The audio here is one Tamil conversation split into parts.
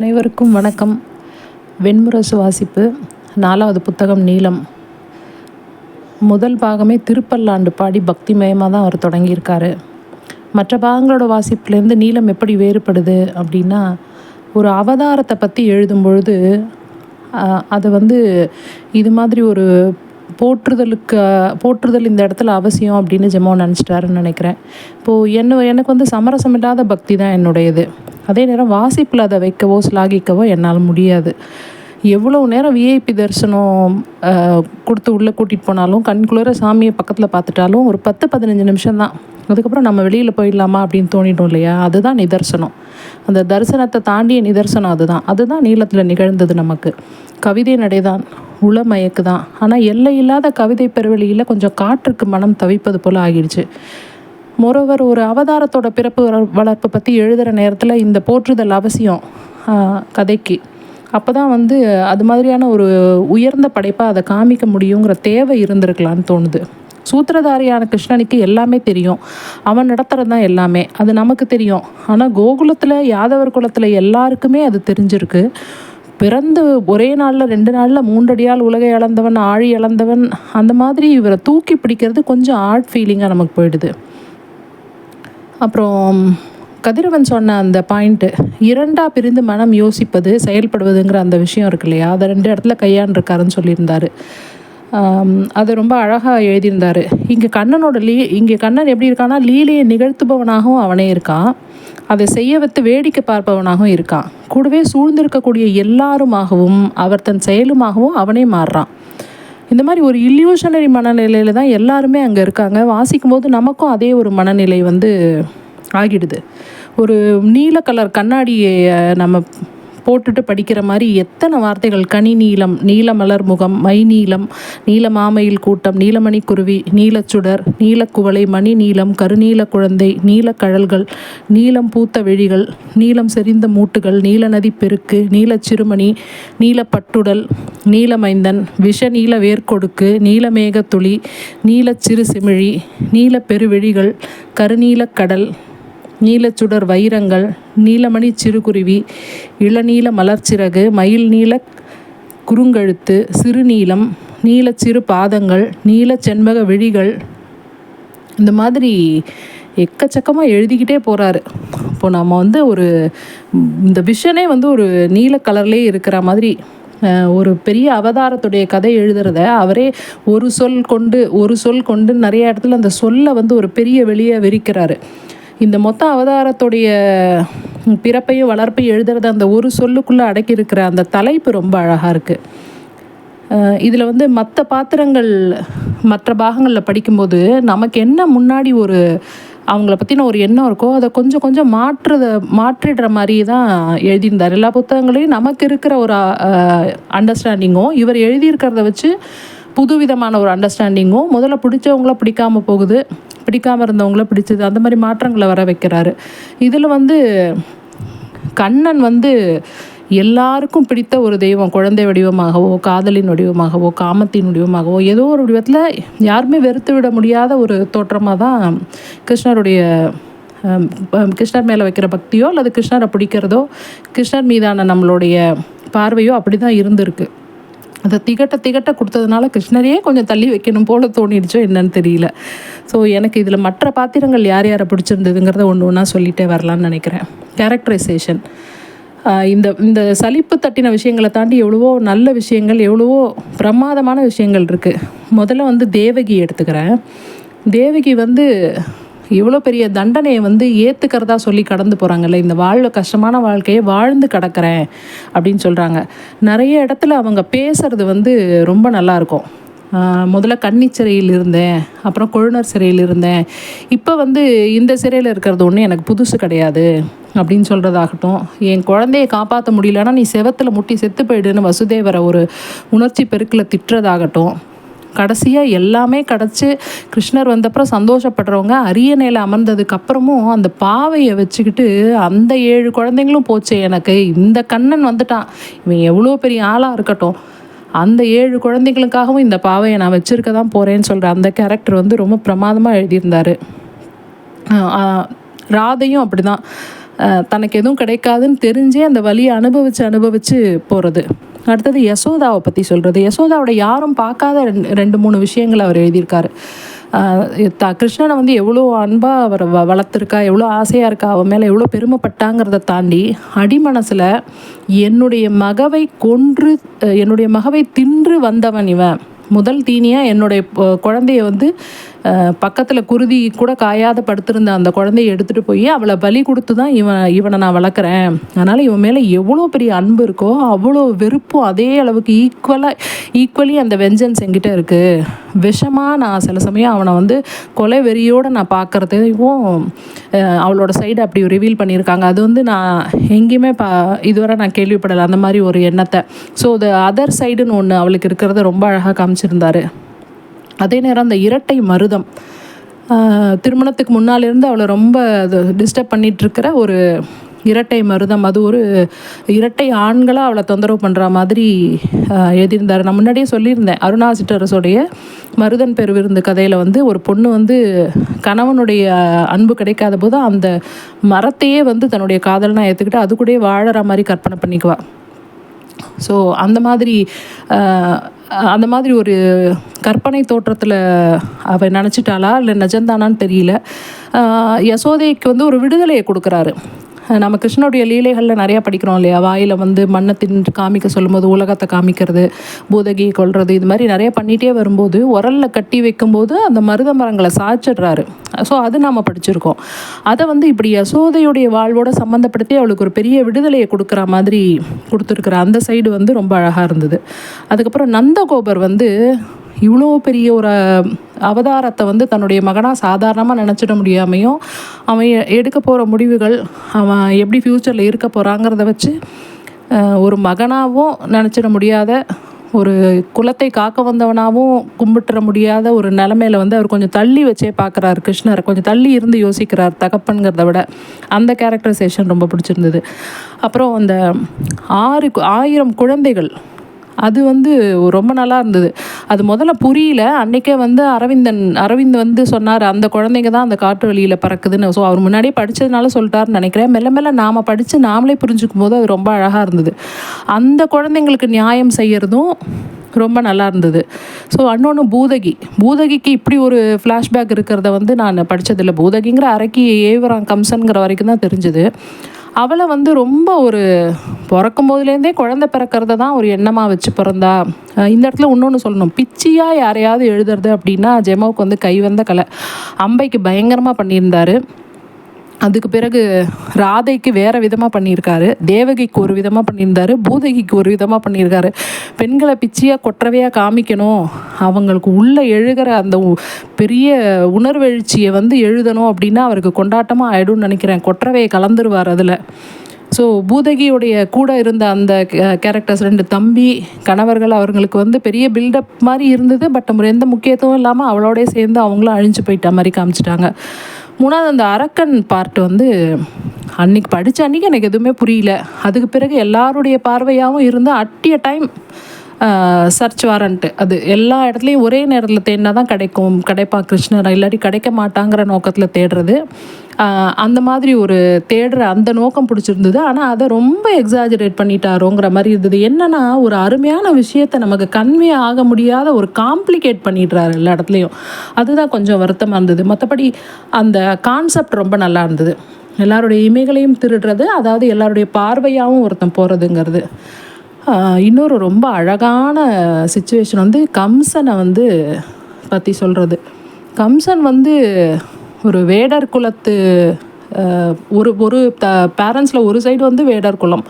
அனைவருக்கும் வணக்கம். வெண்முரசு வாசிப்பு நாலாவது புத்தகம் நீலம் முதல் பாகமே திருப்பல்லாண்டு பாடி பக்திமயமாக தான் அவர் தொடங்கியிருக்காரு. மற்ற பாகங்களோட வாசிப்புலேருந்து நீலம் எப்படி வேறுபடுது அப்படின்னா ஒரு அவதாரத்தை பற்றி எழுதும் பொழுது அதை வந்து இது மாதிரி ஒரு போற்றுதலுக்கு போற்றுதல் இந்த இடத்துல அவசியம் அப்படின்னு ஜெமோ நினச்சிட்டாருன்னு நினைக்கிறேன். இப்போது என்ன எனக்கு வந்து சமரசம் இல்லாத பக்தி தான் என்னுடையது. அதே நேரம் வாசிப்பில் அதை வைக்கவோ ஸ்லாகிக்கவோ என்னால் முடியாது. எவ்வளோ நேரம் விஐபி தரிசனம் கொடுத்து உள்ளே கூட்டிகிட்டு போனாலும் கண்குளிர சாமியை பக்கத்தில் பார்த்துட்டாலும் ஒரு பத்து பதினஞ்சு நிமிஷம் தான். அதுக்கப்புறம் நம்ம வெளியில் போயிடலாமா அப்படின்னு தோணிட்டோம் இல்லையா? அதுதான் நிதர்சனம். அந்த தரிசனத்தை தாண்டிய நிதர்சனம் அதுதான். அதுதான் நீளத்தில் நிகழ்ந்தது நமக்கு. கவிதை நடைதான் உளமயக்கு தான். ஆனால் எல்லை இல்லாத கவிதை பெருவெளியில் கொஞ்சம் காற்றுக்கு மனம் தவிப்பது போல் ஆகிடுச்சு. மொரோவர் ஒரு அவதாரத்தோட பிறப்பு வளர்ப்பு பற்றி எழுதுகிற நேரத்தில் இந்த போற்றுதல் அவசியம் கதைக்கு. அப்போ தான் வந்து அது மாதிரியான ஒரு உயர்ந்த படைப்பாக அதை காமிக்க முடியுங்கிற தேவை இருந்திருக்கலான்னு தோணுது. சூத்திரதாரியான கிருஷ்ணனுக்கு எல்லாமே தெரியும். அவன் நடத்துறது தான் எல்லாமே. அது நமக்கு தெரியும். ஆனால் கோகுலத்தில் யாதவர் குலத்தில் எல்லாருக்குமே அது தெரிஞ்சிருக்கு. பிறந்து ஒரே நாளில் ரெண்டு நாளில் மூன்றடியால் உலகை இழந்தவன் ஆழி இழந்தவன் அந்த மாதிரி இவரை தூக்கி பிடிக்கிறது கொஞ்சம் ஆர்ட் ஃபீலிங்காக நமக்கு போயிடுது. அப்புறம் கதிரவன் சொன்ன அந்த பாயிண்ட்டு இரண்டாக பிரிந்து மனம் யோசிப்பது செயல்படுவதுங்கிற அந்த விஷயம் இருக்கு இல்லையா? அதை ரெண்டு இடத்துல கையாண்டிருக்காருன்னு சொல்லியிருந்தார். அதை அது ரொம்ப அழகாக எழுதியிருந்தாரு. இங்கே கண்ணனோட லீ இங்கே கண்ணன் எப்படி இருக்கான்னா லீலையை நிகழ்த்துபவனாகவும் அவனே இருக்கான். அதை செய்ய வைத்து வேடிக்கை பார்ப்பவனாகவும் இருக்கான். கூடவே சூழ்ந்திருக்கக்கூடிய எல்லாருமாகவும் அவர் தன் செயலுமாகவும் அவனே மாறுறான். இந்த மாதிரி ஒரு இல்யூஷனரி மனநிலையில் தான் எல்லாருமே அங்கே இருக்காங்க. வாசிக்கும் போது நமக்கும் அதே ஒரு மனநிலை வந்து ஆகிடுது. ஒரு நீல கலர் கண்ணாடியை நம்ம போட்டுட்டு படிக்கிற மாதிரி எத்தனை வார்த்தைகள்? கனி நீலம் நீலமலர் முகம் மை நீலம் நீல மாமையில் கூட்டம் நீலமணி குருவி நீலச்சுடர் நீலக்குவளை மணி நீலம் கருநீல குழந்தை நீலக்கழல்கள் நீலம் பூத்த விழிகள் நீலம் செறிந்த மூட்டுகள் நீலநதி பெருக்கு நீலச்சிறுமணி நீலப்பட்டுடல் நீலமைந்தன் விஷ நீல வேர்க்கொடுக்கு நீலமேகத்துளி நீலச்சிறு நீலச் சிறு சிமிழி நீல பெருவெழிகள் கடல் நீலச்சுடர் வைரங்கள் நீலமணி சிறுகுருவி இளநீல மலர்ச்சிறகு மயில் நீல குறுங்கழுத்து சிறுநீலம் நீலச் சிறு பாதங்கள் நீல செண்பக விழிகள். இந்த மாதிரி எக்கச்சக்கமாக எழுதிக்கிட்டே போகிறாரு இப்போ நம்ம வந்து ஒரு இந்த விஷனே வந்து ஒரு நீல கலர்லேயே இருக்கிற மாதிரி ஒரு பெரிய அவதாரத்துடைய கதை எழுதுறத அவரே ஒரு சொல் கொண்டு ஒரு சொல் கொண்டு நிறைய இடத்துல அந்த சொல்லை வந்து ஒரு பெரிய வெளியே விரிக்கிறாரு. இந்த மொத்த அவதாரத்துடைய பிறப்பையும் வளர்ப்பையும் எழுதுறது அந்த ஒரு சொல்லுக்குள்ளே அடக்கியிருக்கிற அந்த தலைப்பு ரொம்ப அழகாக இருக்குது இதில் வந்து மற்ற பாத்திரங்கள் மற்ற பாகங்களில் படிக்கும்போது நமக்கு என்ன முன்னாடி ஒரு அவங்கள பற்றின ஒரு எண்ணம் இருக்கோ அதை கொஞ்சம் கொஞ்சம் மாற்றுத மாற்றிடுற மாதிரி தான் எழுதியிருந்தார். எல்லா புத்தகங்களையும் நமக்கு இருக்கிற ஒரு அண்டர்ஸ்டாண்டிங்கும் இவர் எழுதியிருக்கிறத வச்சு புதுவிதமான ஒரு அண்டர்ஸ்டாண்டிங்கும் முதல்ல பிடிச்சவங்கள பிடிக்காம போகுது. பிடிக்காமல் இருந்தவங்கள பிடிச்சது. அந்த மாதிரி மாற்றங்களை வர வைக்கிறாரு. இதில் வந்து கண்ணன் வந்து எல்லாருக்கும் பிடித்த ஒரு தெய்வம். குழந்தை வடிவமாகவோ காதலின் வடிவமாகவோ காமத்தின் வடிவமாகவோ ஏதோ ஒரு வடிவத்தில் யாருமே வெறுத்து விட முடியாத ஒரு தோற்றமாக தான் கிருஷ்ணருடைய கிருஷ்ணர் மேலே வைக்கிற பக்தியோ அல்லது கிருஷ்ணரை பிடிக்கிறதோ கிருஷ்ணர் மீதான நம்மளுடைய பார்வையோ அப்படி தான் இருந்திருக்கு. அதை திகட்ட திகட்ட கொடுத்ததுனால கிருஷ்ணரையே கொஞ்சம் தள்ளி வைக்கணும் போல தோணிடுச்சோ என்னன்னு தெரியல. ஸோ எனக்கு இதில் மற்ற பாத்திரங்கள் யார் யாரை பிடிச்சிருந்ததுங்கிறத ஒன்று ஒன்றா சொல்லிகிட்டே வரலான்னு நினைக்கிறேன். கேரக்டரைசேஷன் இந்த இந்த சலிப்பு தட்டின விஷயங்களை தாண்டி எவ்வளவோ நல்ல விஷயங்கள் எவ்வளவோ பிரமாதமான விஷயங்கள் இருக்குது முதல்ல வந்து தேவகி எடுத்துக்கிறேன். தேவகி வந்து இவ்வளோ பெரிய தண்டனையை வந்து ஏற்றுக்கிறதா சொல்லி கடந்து போகிறாங்கல்ல இந்த வாழ்வு கஷ்டமான வாழ்க்கையை வாழ்ந்து கடக்கிறேன் அப்படின்னு சொல்கிறாங்க நிறைய இடத்துல அவங்க பேசுறது வந்து ரொம்ப நல்லாயிருக்கும் முதல்ல கன்னி சிறையில் இருந்தேன் அப்புறம் கொழுனர் சிறையில் இருந்தேன். இப்போ வந்து இந்த சிறையில் இருக்கிறது ஒன்றும் எனக்கு புதுசு கிடையாது அப்படின்னு சொல்கிறதாகட்டும் என் குழந்தைய காப்பாற்ற முடியலன்னா நீ செவத்தில் முட்டி செத்து போயிடுன்னு வசுதேவரை ஒரு உணர்ச்சி பெருக்கில் திட்டுறதாகட்டும். கடைசியாக எல்லாமே கிடச்சி கிருஷ்ணர் வந்தப்புறம் சந்தோஷப்படுறவங்க அரியணையில் அமர்ந்ததுக்கு அப்புறமும் அந்த பாவையை வச்சுக்கிட்டு அந்த ஏழு குழந்தைங்களும் போச்சு எனக்கு. இந்த கண்ணன் வந்துட்டான். இவன் எவ்வளோ பெரிய ஆளாக இருக்கட்டும். அந்த ஏழு குழந்தைங்களுக்காகவும் இந்த பாவையை நான் வச்சுருக்க தான் போகிறேன்னு சொல்கிற அந்த கேரக்டர் வந்து ரொம்ப பிரமாதமாக எழுதியிருந்தார். ராதையும் அப்படிதான். தனக்கு எதுவும் கிடைக்காதுன்னு தெரிஞ்சே அந்த வழியை அனுபவித்து அனுபவித்து போகிறது அடுத்தது யசோதாவை பற்றி சொல்கிறது யசோதாவோட யாரும் பார்க்காத ரெண்டு ரெண்டு மூணு விஷயங்களை அவர் எழுதியிருக்காரு. த கிருஷ்ணனை வந்து எவ்வளோ அன்பாக அவர் வ வளர்த்துருக்கா எவ்வளோ ஆசையாக இருக்கா அவன் மேலே எவ்வளோ பெருமைப்பட்டாங்கிறத தாண்டி அடிமனசில் என்னுடைய மகவை கொன்று என்னுடைய மகவை தின்று வந்தவன் இவன். முதல் தீனியாக என்னுடைய குழந்தைய வந்து பக்கத்தில் குருதி கூட காயாத படுத்திருந்த அந்த குழந்தைய எடுத்துகிட்டு போய் அவளை பலி கொடுத்து தான் இவன் இவனை நான் வளர்க்குறேன். அதனால் இவன் மேலே எவ்வளோ பெரிய அன்பு இருக்கோ அவ்வளோ வெறுப்பும் அதே அளவுக்கு ஈக்குவலாக ஈக்குவலி அந்த வெஞ்சன்ஸ் என்கிட்ட இருக்குது விஷமாக நான் சில சமயம் அவனை வந்து கொலை வெறியோடு நான் பார்க்குறதையும் அவளோட சைடு அப்படி ரிவீல் பண்ணியிருக்காங்க. அது வந்து நான் எங்கேயுமே பா இதுவரை நான் கேள்விப்படலை. அந்த மாதிரி ஒரு எண்ணத்தை. ஸோ த அதர் சைடுன்னு ஒன்று அவளுக்கு இருக்கிறத ரொம்ப அழகாக காமிச்சிருந்தாரு. அதே நேரம் அந்த இரட்டை மருதம் திருமணத்துக்கு முன்னாலிருந்து அவளை ரொம்ப டிஸ்டர்ப் பண்ணிகிட்ருக்கிற ஒரு இரட்டை மருதம். அது ஒரு இரட்டை ஆண்களாக அவளை தொந்தரவு பண்ணுற மாதிரி எழுதியிருந்தார். நான் முன்னாடியே சொல்லியிருந்தேன் அருணா சிட்டரசோடைய மருதன் பெருவிருந்து கதையில் வந்து ஒரு பொண்ணு வந்து கணவனுடைய அன்பு கிடைக்காத போது அந்த மரத்தையே வந்து தன்னுடைய காதலனா ஏற்றுக்கிட்டு அது கூடயே வாழற மாதிரி கற்பனை பண்ணிக்குவாள் ஸோ அந்த மாதிரி அந்த மாதிரி ஒரு கற்பனை தோற்றத்தில் அவள் நினச்சிட்டாளா இல்லை நிஜந்தானான்னு தெரியல. யசோதைக்கு வந்து ஒரு விடுதலையை கொடுக்குறாரு. நம்ம கிருஷ்ணனுடைய லீலைகளில் நிறையா படிக்கிறோம் இல்லையா? வாயில் வந்து மண்ணை தின்று காமிக்க சொல்லும்போது உலகத்தை காமிக்கிறது பூதகியை கொல்றது இது மாதிரி நிறைய பண்ணிகிட்டே வரும்போது உரலில் கட்டி வைக்கும்போது அந்த மருத மரங்களை சாய்ச்சிடுறாரு. ஸோ அது நாம் படிச்சிருக்கோம். அதை வந்து இப்படி யசோதையுடைய வாழ்வோட சம்மந்தப்படுத்தி அவளுக்கு ஒரு பெரிய விடுதலையை கொடுக்குற மாதிரி கொடுத்துருக்குற அந்த சைடு வந்து ரொம்ப அழகாக இருந்தது. அதுக்கப்புறம் நந்தகோபர் வந்து இவ்வளோ பெரிய ஒரு அவதாரத்தை வந்து தன்னுடைய மகனாக சாதாரணமாக நினச்சிட முடியாமையும் அவன் எடுக்க போகிற முடிவுகள் அவன் எப்படி ஃப்யூச்சரில் இருக்க போகிறாங்கிறத வச்சு ஒரு மகனாகவும் நினச்சிட முடியாத ஒரு குலத்தை காக்க வந்தவனாகவும் கும்பிட்டுற முடியாத ஒரு நிலமையில வந்து அவர் கொஞ்சம் தள்ளி வச்சே பார்க்குறாரு கிருஷ்ணர். கொஞ்சம் தள்ளி இருந்து யோசிக்கிறார் தகப்பன்கிறத விட. அந்த கேரக்டரைசேஷன் ரொம்ப பிடிச்சிருந்தது. அப்புறம் அந்த ஆறு ஆயிரம் குழந்தைகள் அது வந்து ரொம்ப நல்லா இருந்தது. அது முதல்ல புரியல. அன்னைக்கே வந்து அரவிந்தன் அரவிந்த் வந்து சொன்னார் அந்த குழந்தைங்க தான் அந்த காற்று வழியில் பறக்குதுன்னு. ஸோ அவர் முன்னாடியே படித்ததுனால சொல்லிட்டாருன்னு நினைக்கிறேன். மெல்ல மெல்ல நாம் படித்து நாமளே புரிஞ்சுக்கும் போது அது ரொம்ப அழகாக இருந்தது. அந்த குழந்தைங்களுக்கு நியாயம் செய்கிறதும் ரொம்ப நல்லா இருந்தது. ஸோ அன்னொன்று பூதகி. பூதகிக்கு இப்படி ஒரு ஃப்ளாஷ்பேக் இருக்கிறத வந்து நான் படித்ததில்லை பூதகிங்கிற அரக்கி ஏவரான் கம்சன்கிற வரைக்கும் தான் தெரிஞ்சுது. அவளை வந்து ரொம்ப ஒரு பிறக்கும் போதுலேருந்தே குழந்தை பிறக்கிறத தான் ஒரு எண்ணமாக வச்சு பிறந்தா. இந்த இடத்துல இன்னொன்று சொல்லணும். பிச்சியாக யாரையாவது எழுதுறது அப்படின்னா ஜெமோவுக்கு வந்து கை வந்த கலை. அம்பைக்கு பயங்கரமாக பண்ணியிருந்தாரு. அதுக்கு பிறகு ராதைக்கு வேறு விதமாக பண்ணியிருக்காரு தேவகிக்கு ஒரு விதமாக பண்ணியிருந்தாரு பூதகிக்கு ஒரு விதமாக பண்ணியிருக்காரு. பெண்களை பிச்சியாக கொற்றவையாக காமிக்கணும். அவங்களுக்கு உள்ளே எழுகிற அந்த உ- பெரிய உணர்வெழுச்சியை வந்து எழுதணும் அப்படின்னா அவருக்கு கொண்டாட்டமாக ஆயிடும்னு நினைக்கிறேன். கொற்றவையை கலந்துருவார் அதில். ஸோ பூதகியுடைய கூட இருந்த அந்த கேரக்டர்ஸ் ரெண்டு தம்பி கணவர்கள் அவர்களுக்கு வந்து பெரிய பில்டப் மாதிரி இருந்தது. பட் எந்த முக்கியத்துவம் இல்லாமல் அவளோடய சேர்ந்து அவங்களும் அழிஞ்சு போயிட்ட மாதிரி காமிச்சிட்டாங்க. மூணாவது அந்த அரக்கன் பார்ட் வந்து அன்றைக்கி படித்த அன்றைக்கி எனக்கு எதுவுமே புரியல. அதுக்கு பிறகு எல்லாருடைய பார்வையாகவும் இருந்து அட்டிய டைம் சர்ச் வாரண்ட்டு அது எல்லா இடத்துலையும் ஒரே நேரத்தில் தேடினா தான் கிடைக்கும். கிடைப்பா கிருஷ்ணர் இல்லாட்டி கிடைக்க மாட்டாங்கிற நோக்கத்தில் தேடுறது. அந்த மாதிரி ஒரு தேடுற அந்த நோக்கம் பிடிச்சிருந்தது. ஆனால் அதை ரொம்ப எக்ஸாஜரேட் பண்ணிட்டாரோங்கிற மாதிரி இருந்தது. என்னன்னா ஒரு அருமையான விஷயத்தை நமக்கு கன்வே ஆக முடியாத ஒரு காம்ப்ளிகேட் பண்ணிடுறாரு எல்லா இடத்துலையும். அதுதான் கொஞ்சம் வருத்தமாக இருந்தது. மற்றபடி அந்த கான்செப்ட் ரொம்ப நல்லா இருந்தது. எல்லாருடைய இமைகளையும் திருடுறது அதாவது எல்லாருடைய பார்வையாகவும் ஒருத்தன் போகிறதுங்கிறது இன்னொரு ரொம்ப அழகான சுச்சுவேஷன் வந்து கம்சனை வந்து பற்றி சொல்கிறது கம்சன் வந்து ஒரு வேடர் குலத்து ஒரு ஒரு த பேரண்ட்ஸில் ஒரு சைடு வந்து வேடர் குலம்.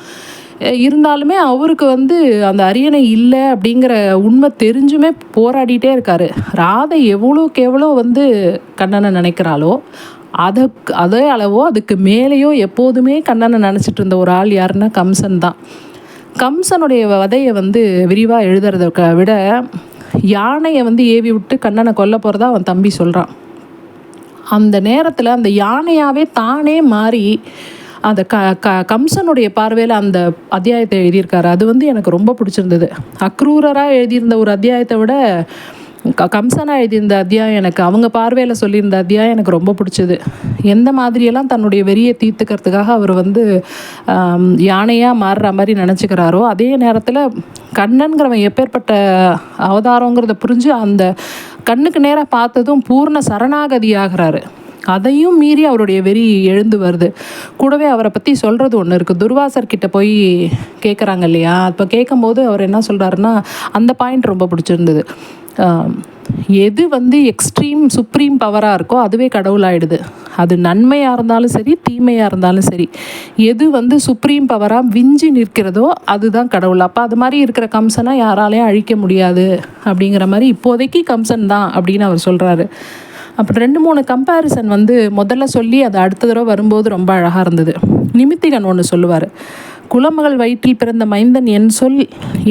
இருந்தாலுமே அவருக்கு வந்து அந்த அரியணை இல்லை அப்படிங்கிற உண்மை தெரிஞ்சுமே போராடிட்டே இருக்காரு. ராதை எவ்வளோக்கு எவ்வளோ வந்து கண்ணனை நினைக்கிறாளோ அதுக்கு அதே அளவோ அதுக்கு மேலேயோ எப்போதுமே கண்ணனை நினச்சிட்டு இருந்த ஒரு ஆள் யாருன்னா கம்சன் தான். கம்சனுடைய வதையை வந்து விரிவாக எழுதுறத விட யானையை வந்து ஏவி விட்டு கண்ணனை கொல்ல போகிறதா அவன் தம்பி சொல்கிறான் அந்த நேரத்தில் அந்த யானையாகவே தானே மாறி அந்த க க கம்சனுடைய பார்வையில் அந்த அத்தியாயத்தை எழுதியிருக்காரு. அது வந்து எனக்கு ரொம்ப பிடிச்சிருந்தது. அக்ரூரராக எழுதியிருந்த ஒரு அத்தியாயத்தை விட கம்சனா எழுதியிருந்த அத்தியாயம் எனக்கு அவங்க பார்வையில் சொல்லியிருந்த அத்தியாயம் எனக்கு ரொம்ப பிடிச்சது. எந்த மாதிரியெல்லாம் தன்னுடைய வெறியை தீர்த்துக்கிறதுக்காக அவர் வந்து யானையாக மாறுற மாதிரி நினச்சிக்கிறாரோ அதே நேரத்தில் கண்ணன்கிறவன் எப்பேற்பட்ட அவதாரங்கிறத புரிஞ்சு அந்த கண்ணுக்கு நேராக பார்த்ததும் பூர்ண சரணாகதி ஆகிறாரு அதையும் மீறி அவருடைய வெறி எழுந்து வருது. கூடவே அவரை பற்றி சொல்கிறது ஒன்று இருக்குது துர்வாசர் கிட்ட போய் கேட்குறாங்க இல்லையா? இப்போ கேட்கும்போது அவர் என்ன சொல்கிறாருன்னா அந்த பாயிண்ட் ரொம்ப பிடிச்சிருந்தது. எது வந்து எக்ஸ்ட்ரீம் சுப்ரீம் பவராக இருக்கோ அதுவே கடவுளாயிடுது. அது நன்மையாக இருந்தாலும் சரி தீமையாக இருந்தாலும் சரி. எது வந்து சுப்ரீம் பவராக விஞ்சி நிற்கிறதோ அதுதான் கடவுள். அப்போ அது மாதிரி இருக்கிற கம்சனை யாராலையும் அழிக்க முடியாது அப்படிங்கிற மாதிரி இப்போதைக்கு கம்சன் தான் அப்படின்னு அவர் சொல்கிறாரு அப்புறம் ரெண்டு மூணு கம்பேரிசன் வந்து முதல்ல சொல்லி அது அடுத்த தடவை வரும்போது ரொம்ப அழகாக இருந்தது. நிமித்திகன் ஒன்று சொல்லுவார் குலமகள் வயிற்றில் பிறந்த மைந்தன் என் சொல்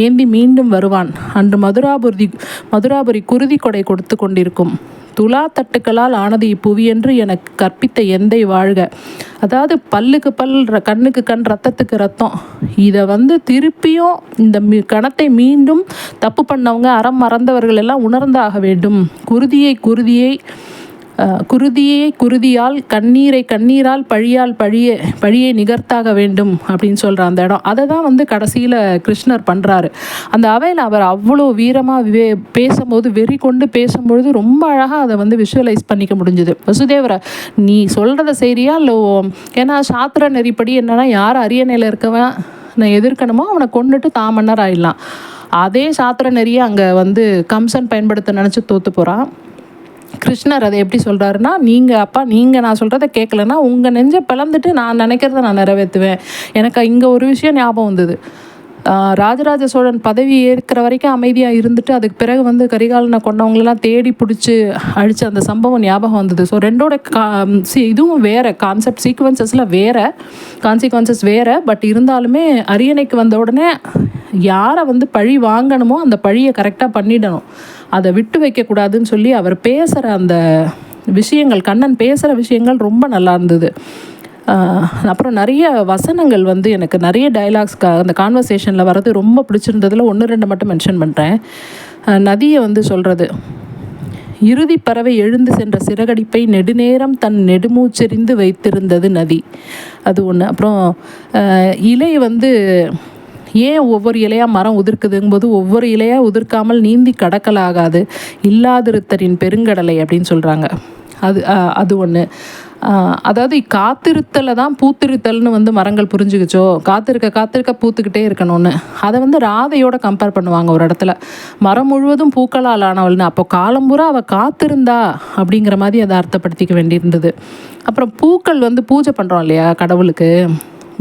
ஏந்தி மீண்டும் வருவான். அன்று மதுராபுரி மதுராபுரி குருதி கொடை கொடுத்து கொண்டிருக்கும். துலா தட்டுக்களால் ஆனது இப்புவி என்று எனக்கு கற்பித்த எந்தை வாழ்க. அதாவது பல்லுக்கு பல் கண்ணுக்கு கண் ரத்தத்துக்கு ரத்தம். இதை வந்து திருப்பியும் இந்த கணத்தை மீண்டும் தப்பு பண்ணவங்க அறம் மறந்தவர்கள் எல்லாம் உணர்ந்தாக வேண்டும். குருதியை குருதியை குருதியே குருதியால் கண்ணீரை கண்ணீரால் பழியால் பழிய பழியை நிகர்த்தாக வேண்டும் அப்படின்னு சொல்கிற அந்த இடம். அதை தான் வந்து கடைசியில் கிருஷ்ணர் பண்ணுறாரு அந்த அவையில் அவர் அவ்வளோ வீரமாக வே பேசும்போது வெறி கொண்டு பேசும்பொழுது ரொம்ப அழகாக அதை வந்து விஷுவலைஸ் பண்ணிக்க முடிஞ்சுது. வசுதேவரை நீ சொல்கிறத சரியா இல்லை ஏன்னா சாத்திர நெறிப்படி என்னென்னா யார் அரியணையில் இருக்கவன் நான் எதிர்க்கணுமோ அவனை கொண்டுட்டு தாமன்னர் ஆயிடலாம் அதே சாத்திர நெறியை அங்கே வந்து கம்சன் பயன்படுத்த நினச்சி தோற்று போகிறான் கிருஷ்ணர் அதை எப்படி சொல்கிறாருன்னா நீங்கள் அப்பா நீங்கள் நான் சொல்கிறத கேட்கலன்னா உங்கள் நெஞ்சை பிளந்துட்டு நான் நினைக்கிறத நான் நிறைவேற்றுவேன். எனக்கு இங்கே ஒரு விஷயம் ஞாபகம் வந்தது. ராஜராஜ சோழன் பதவி ஏற்கிற வரைக்கும் அமைதியாக இருந்துட்டு அதுக்கு பிறகு வந்து கரிகாலனை கொண்டவங்களெல்லாம் தேடி பிடிச்சி அழித்த அந்த சம்பவம் ஞாபகம் வந்தது. ஸோ ரெண்டோட கா சி இதுவும் வேறு கான்செப்ட் சீக்வன்சஸில் வேறு கான்சிக்வன்சஸ் வேறு பட் இருந்தாலுமே அரியணைக்கு வந்த உடனே யாரை வந்து பழி வாங்கணுமோ அந்த பழியை கரெக்டாக பண்ணிடணும். அதை விட்டு வைக்கக்கூடாதுன்னு சொல்லி அவர் பேசுகிற அந்த விஷயங்கள் கண்ணன் பேசுகிற விஷயங்கள் ரொம்ப நல்லா இருந்தது. அப்புறம் நிறைய வசனங்கள் வந்து எனக்கு நிறைய டைலாக்ஸ் அந்த கான்வர்சேஷனில் வர்றது ரொம்ப பிடிச்சிருந்ததில் ஒன்று ரெண்டு மட்டும் மென்ஷன் பண்ணுறேன் நதியை வந்து சொல்கிறது இறுதி பறவை எழுந்து சென்ற சிறகடிப்பை நெடுநேரம் தன் நெடுமூச்செறிந்து வைத்திருந்தது நதி. அது ஒன்று அப்புறம் இலை வந்து ஏன் ஒவ்வொரு இலையாக மரம் உதிர்க்குதுங்கும்போது ஒவ்வொரு இலையாக உதிர்க்காமல் நீந்தி கடக்கலாகாது? இல்லாதிருத்தரின் பெருங்கடலை அப்படின்னு சொல்கிறாங்க அது அது ஒன்று அதாவது காத்திருத்தலை தான் பூத்திருத்தல்னு வந்து மரங்கள் புரிஞ்சுக்கிச்சோ? காத்திருக்க காத்திருக்க பூத்துக்கிட்டே இருக்கணும்னு. அதை வந்து ராதையோட கம்பேர் பண்ணுவாங்க ஒரு இடத்துல. மரம் முழுவதும் பூக்களால் ஆனவள்னு. அப்போ காலம்பூரா அவள் காத்திருந்தா அப்படிங்கிற மாதிரி அதை அர்த்தப்படுத்திக்க வேண்டியிருந்தது. அப்புறம் பூக்கள் வந்து பூஜை பண்ணுறோம் இல்லையா கடவுளுக்கு?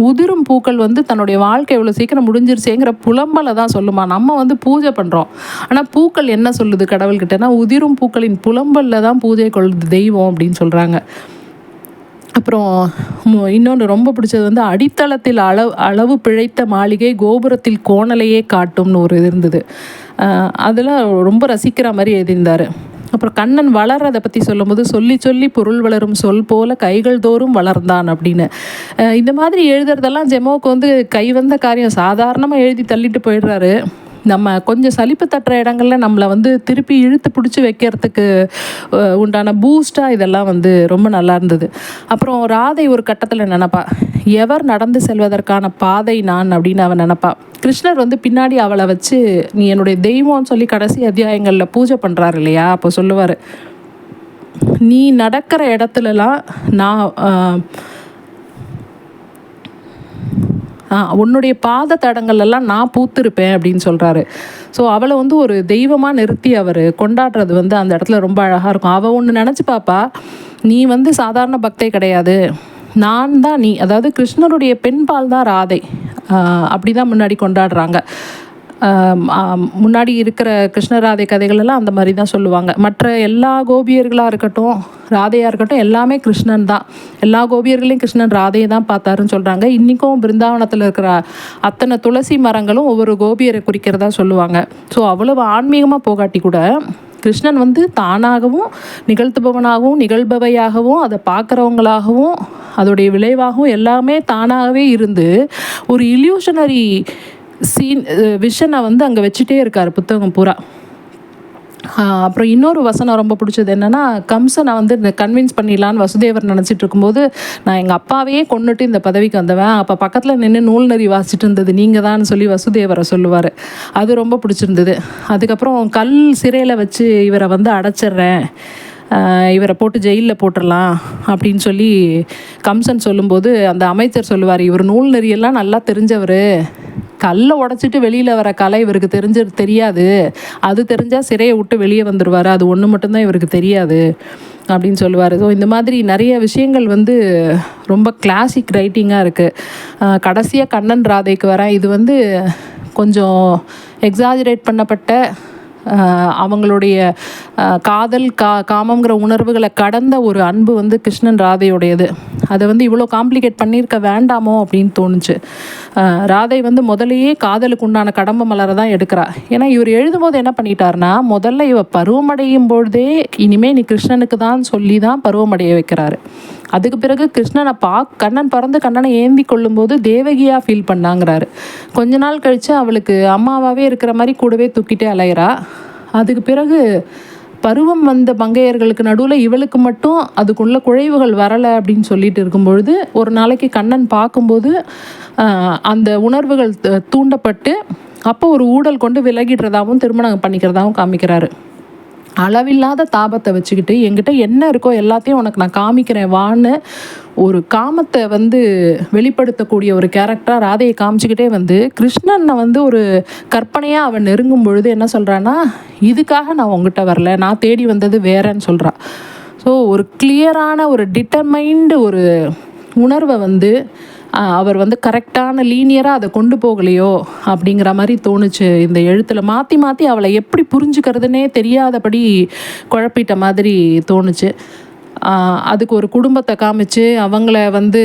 உதிரும் பூக்கள் வந்து தன்னுடைய வாழ்க்கை எவ்வளோ சீக்கிரம் முடிஞ்சிருச்சேங்கிற புலம்பலை தான் சொல்லுமா. நம்ம வந்து பூஜை பண்ணுறோம் ஆனால் பூக்கள் என்ன சொல்லுது கடவுள்கிட்டனா உதிரும் பூக்களின் புலம்பலில் தான் பூஜை கொள்ளுது தெய்வம் அப்படின்னு சொல்கிறாங்க அப்புறம் இன்னொன்று ரொம்ப பிடிச்சது வந்து அடித்தளத்தில் அளவு அளவு பிழைத்த மாளிகை கோபுரத்தில் கோணலையே காட்டும்னு ஒரு இது இருந்தது. அதெல்லாம் ரொம்ப ரசிக்கிற மாதிரி எழுதியிருந்தார். அப்புறம் கண்ணன் வளர்றதை பற்றி சொல்லும்போது சொல்லி சொல்லி பொருள் வளரும் சொல் போல கைகள் தோறும் வளர்ந்தான் அப்படின்னு. இந்த மாதிரி எழுதுறதெல்லாம் ஜெமோவுக்கு வந்து கை வந்த காரியம் சாதாரணமாக எழுதி தள்ளிட்டு போயிடுறாரு. நம்ம கொஞ்சம் சலிப்பு தட்டுற இடங்களில் நம்மளை வந்து திருப்பி இழுத்து பிடிச்சி வைக்கிறதுக்கு உண்டான பூஸ்டாக இதெல்லாம் வந்து ரொம்ப நல்லா இருந்தது. அப்புறம் ராதை ஒரு கட்டத்தில் நினப்பா எவர் நடந்து செல்வதற்கான பாதை நான்? அப்படின்னு அவன் நினப்பா. கிருஷ்ணர் வந்து பின்னாடி அவளை வச்சு நீ என்னுடைய தெய்வம்னு சொல்லி கடைசி அத்தியாயங்களில் பூஜை பண்ணுறாரு இல்லையா? அப்போ சொல்லுவார் நீ நடக்கிற இடத்துலலாம் நான் உன்னுடைய பாத எல்லாம் நான் பூத்திருப்பேன் அப்படின்னு சொல்கிறாரு ஸோ அவளை வந்து ஒரு தெய்வமாக நிறுத்தி அவர் கொண்டாடுறது வந்து அந்த இடத்துல ரொம்ப அழகாக இருக்கும். அவள் ஒன்று நினச்சி பாப்பா நீ வந்து சாதாரண பக்தே கிடையாது. நான் தான் நீ அதாவது கிருஷ்ணருடைய பெண்பால் தான் ராதை. அப்படி தான் முன்னாடி கொண்டாடுறாங்க. முன்னாடி இருக்கிற கிருஷ்ணராதை கதைகளெல்லாம் அந்த மாதிரி தான் சொல்லுவாங்க. மற்ற எல்லா கோபியர்களாக இருக்கட்டும் ராதையாக இருக்கட்டும் எல்லாமே கிருஷ்ணன் தான். எல்லா கோபியர்களையும் கிருஷ்ணன் ராதையை தான் பார்த்தாருன்னு சொல்கிறாங்க இன்றைக்கும் பிருந்தாவனத்தில் இருக்கிற அத்தனை துளசி மரங்களும் ஒவ்வொரு கோபியரை குறிக்கிறதா சொல்லுவாங்க. ஸோ அவ்வளவு ஆன்மீகமாக போகாட்டி கூட கிருஷ்ணன் வந்து தானாகவும் நிகழ்த்துபவனாகவும் நிகழ்பவையாகவும் அதை பார்க்குறவங்களாகவும் அதோடைய விளைவாகவும் எல்லாமே தானாகவே இருந்து ஒரு இல்யூஷனரி சீன் விஷனை வந்து அங்கே வச்சுட்டே இருக்கார் புத்தகம் பூரா. அப்புறம் இன்னொரு வசனம் ரொம்ப பிடிச்சது என்னென்னா கம்சனை வந்து இந்த கன்வின்ஸ் பண்ணிடலான்னு வசுதேவர் நினச்சிட்டு இருக்கும்போது நான் எங்கள் அப்பாவையே கொண்டுட்டு இந்த பதவிக்கு வந்தவன். அப்போ பக்கத்தில் நின்று நூல் நெறி வாசிட்டு இருந்தது நீங்கள் தான் சொல்லி வசுதேவரை சொல்லுவார். அது ரொம்ப பிடிச்சிருந்தது. அதுக்கப்புறம் கல் சிறையில் வச்சு இவரை வந்து அடைச்சிட்றேன். இவரை போட்டு ஜெயிலில் போட்டுடலாம் அப்படின்னு சொல்லி கம்சன் சொல்லும்போது அந்த அமைச்சர் சொல்லுவார் இவர் நூல் நெறியெல்லாம் நல்லா தெரிஞ்சவர். கல்லை உடச்சிட்டு வெளியில் வர கலை இவருக்கு தெரிஞ்சு தெரியாது. அது தெரிஞ்சால் சிறையை விட்டு வெளியே வந்துடுவார் அது ஒன்று மட்டும்தான் இவருக்கு தெரியாது அப்படின்னு சொல்லுவார். ஸோ இந்த மாதிரி நிறைய விஷயங்கள் வந்து ரொம்ப கிளாசிக் ரைட்டிங்காக இருக்குது கடைசியாக கண்ணன் ராதைக்கு வரேன். இது வந்து கொஞ்சம் எக்ஸாஜரேட் பண்ணப்பட்ட அவங்களுடைய காதல் கா காமங்கிற உணர்வுகளை கடந்த ஒரு அன்பு வந்து கிருஷ்ணன் ராதையுடையது. அதை வந்து இவ்வளோ காம்ப்ளிகேட் பண்ணியிருக்க வேண்டாமோ அப்படின்னு தோணுச்சு. ராதை வந்து முதலையே காதலுக்கு உண்டான கடம்ப மலரை தான் எடுக்கிறா. ஏன்னா இவர் எழுதும்போது என்ன பண்ணிட்டாருன்னா முதல்ல இவ பருவமடையும் பொழுதே இனிமேல் நீ கிருஷ்ணனுக்கு தான் சொல்லி தான் பருவமடைய வைக்கிறாரு. அதுக்கு பிறகு கிருஷ்ணனை பா கண்ணன் பிறந்து கண்ணனை ஏந்தி கொள்ளும்போது தேவகியாக ஃபீல் பண்ணாங்கிறாரு. கொஞ்ச நாள் கழித்து அவளுக்கு அம்மாவாகவே இருக்கிற மாதிரி கூடவே தூக்கிட்டே அலையிறா. அதுக்கு பிறகு பருவம் வந்த பங்கையர்களுக்கு நடுவில் இவளுக்கு மட்டும் அதுக்குள்ள குழைவுகள் வரலை அப்படின்னு சொல்லிட்டு இருக்கும்பொழுது ஒரு நாளைக்கு கண்ணன் பார்க்கும்போது அந்த உணர்வுகள் த- தூண்டப்பட்டு அப்போ ஒரு ஊடல் கொண்டு விலகிடுறதாகவும் திருமணம் பண்ணிக்கிறதாகவும் காமிக்கிறாரு. அளவில்லாத தாபத்தை வச்சுக்கிட்டு என்கிட்ட என்ன இருக்கோ எல்லாத்தையும் உனக்கு நான் காமிக்கிறேன் வான்னு ஒரு காமத்தை வந்து வெளிப்படுத்தக்கூடிய ஒரு கேரக்டராக ராதையை காமிச்சிக்கிட்டே வந்து கிருஷ்ணனை வந்து ஒரு கற்பனையாக அவன் நெருங்கும் பொழுது என்ன சொல்கிறான்னா இதுக்காக நான் உங்ககிட்ட வரல நான் தேடி வந்தது வேறேன்னு சொல்கிறான் ஸோ ஒரு கிளியரான ஒரு டிட்டர்மைண்டு ஒரு உணர்வை வந்து அவர் வந்து கரெக்டான லீனியராக அதை கொண்டு போகலையோ அப்படிங்கிற மாதிரி தோணுச்சு. இந்த எழுத்தில் மாற்றி மாற்றி அவளை எப்படி புரிஞ்சுக்கிறதுனே தெரியாதபடி குழப்பிட்ட மாதிரி தோணுச்சு. அதுக்கு ஒரு குடும்பத்தை காமிச்சு அவங்கள வந்து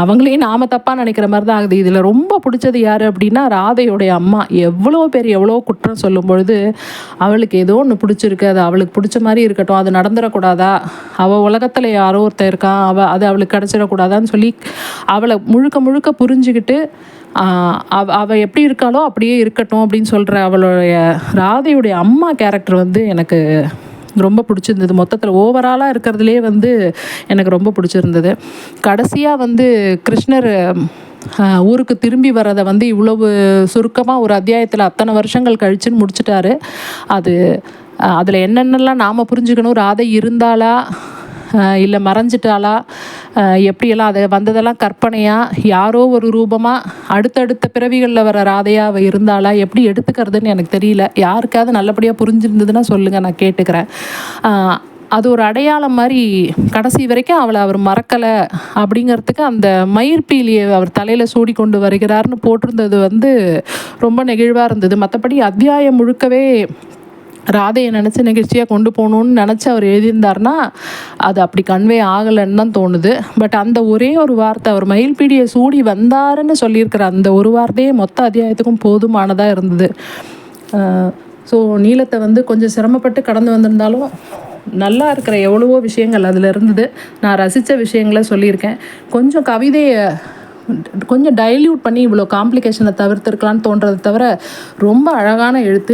அவங்களையும் நாம தப்பாக நினைக்கிற மாதிரி தான் ஆகுது. இதில் ரொம்ப பிடிச்சது யார் அப்படின்னா ராதையோடைய அம்மா. எவ்வளோ பேர் எவ்வளோ குற்றம் சொல்லும் பொழுது அவளுக்கு ஏதோ ஒன்று பிடிச்சிருக்கு. அது அவளுக்கு பிடிச்ச மாதிரி இருக்கட்டும். அது நடந்துடக்கூடாதா? அவள் உலகத்தில் யாரோ ஒருத்தன் இருக்கான். அவள் அது அவளுக்கு கிடச்சிடக்கூடாதான்னு சொல்லி அவளை முழுக்க முழுக்க புரிஞ்சுக்கிட்டு அவ அவள் எப்படி இருக்காளோ அப்படியே இருக்கட்டும் அப்படின்னு சொல்கிற அவளுடைய ராதையுடைய அம்மா கேரக்டர் வந்து எனக்கு ரொம்ப பிடிச்சிருந்தது. மொத்தத்தில் ஓவராலாக இருக்கிறதுலே வந்து எனக்கு ரொம்ப பிடிச்சிருந்தது. கடைசியாக வந்து கிருஷ்ணர் ஊருக்கு திரும்பி வரதை வந்து இவ்வளவு சுருக்கமாக ஒரு அத்தியாயத்தில் அத்தனை வருஷங்கள் கழிச்சுன்னு முடிச்சிட்டாரு. அது அதில் என்னென்னலாம் நாம் புரிஞ்சுக்கணும் ராதை இருந்தாலா இல்லை மறைஞ்சிட்டாளா? எப்படியெல்லாம் அது வந்ததெல்லாம் கற்பனையாக யாரோ ஒரு ரூபமாக அடுத்தடுத்த பிறவிகளில் வர ராதையாக அவள் இருந்தாளா? எப்படி எடுத்துக்கிறதுன்னு எனக்கு தெரியல. யாருக்காவது நல்லபடியாக புரிஞ்சிருந்ததுன்னா சொல்லுங்கள் நான் கேட்டுக்கிறேன். அது ஒரு அடையாளம் மாதிரி கடைசி வரைக்கும் அவளை அவர் மறக்கலை அப்படிங்கிறதுக்கு அந்த மயிர்பீலியை அவர் தலையில் சூடி கொண்டு வருகிறார்னு போட்டிருந்தது வந்து ரொம்ப நெகிழ்வாக இருந்தது. மற்றபடி அத்தியாயம் முழுக்கவே ராதையை நினச்சி நிகழ்ச்சியாக கொண்டு போகணுன்னு நினச்சி அவர் எழுதியிருந்தாருன்னா அது அப்படி கன்வே ஆகலைன்னு தான் தோணுது. பட் அந்த ஒரே ஒரு வார்த்தை அவர் மயில்பீடியை சூடி வந்தாருன்னு சொல்லியிருக்கிற அந்த ஒரு வார்த்தையே மொத்த அத்தியாயத்துக்கும் போதுமானதாக இருந்தது. ஸோ நீளத்தை வந்து கொஞ்சம் சிரமப்பட்டு கடந்து வந்திருந்தாலும் நல்லா இருக்கிற எவ்வளவோ விஷயங்கள் அதில் இருந்தது. நான் ரசித்த விஷயங்களை சொல்லியிருக்கேன். கொஞ்சம் கவிதையை கொஞ்சம் டைல்யூட் பண்ணி இவ்வளோ காம்ப்ளிகேஷனை தவிர்த்துருக்கலான்னு தோன்றதை தவிர ரொம்ப அழகான எழுத்து.